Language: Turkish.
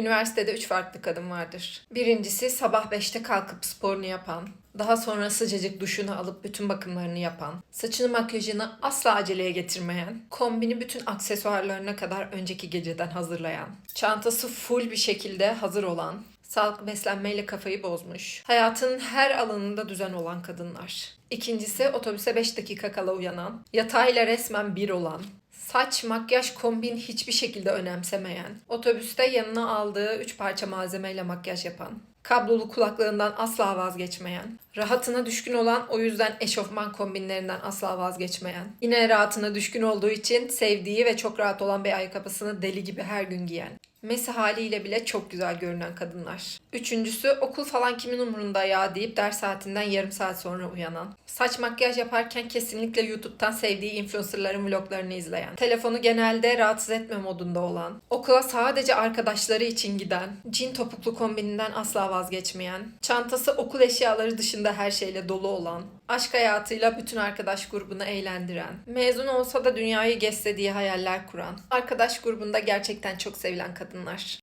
Üniversitede üç farklı kadın vardır. Birincisi sabah 5'te kalkıp sporunu yapan, daha sonra sıcacık duşunu alıp bütün bakımlarını yapan, saçını makyajını asla aceleye getirmeyen, kombini bütün aksesuarlarına kadar önceki geceden hazırlayan, çantası full bir şekilde hazır olan, sağlıklı beslenmeyle kafayı bozmuş, hayatının her alanında düzen olan kadınlar. İkincisi otobüse 5 dakika kala uyanan, yatağıyla resmen bir olan, Saç, makyaj, kombin hiçbir şekilde önemsemeyen, otobüste yanına aldığı 3 parça malzemeyle makyaj yapan, kablolu kulaklığından asla vazgeçmeyen, rahatına düşkün olan o yüzden eşofman kombinlerinden asla vazgeçmeyen, yine rahatına düşkün olduğu için sevdiği ve çok rahat olan bir ayakkabısını deli gibi her gün giyen, Mesi haliyle bile çok güzel görünen kadınlar. Üçüncüsü okul falan kimin umurunda ya deyip ders saatinden yarım saat sonra uyanan. Saç makyaj yaparken kesinlikle YouTube'dan sevdiği influencerların vloglarını izleyen. Telefonu genelde rahatsız etme modunda olan. Okula sadece arkadaşları için giden. Cin topuklu kombininden asla vazgeçmeyen. Çantası okul eşyaları dışında her şeyle dolu olan. Aşk hayatıyla bütün arkadaş grubunu eğlendiren. Mezun olsa da dünyayı gezse diye hayaller kuran. Arkadaş grubunda gerçekten çok sevilen kadınlar.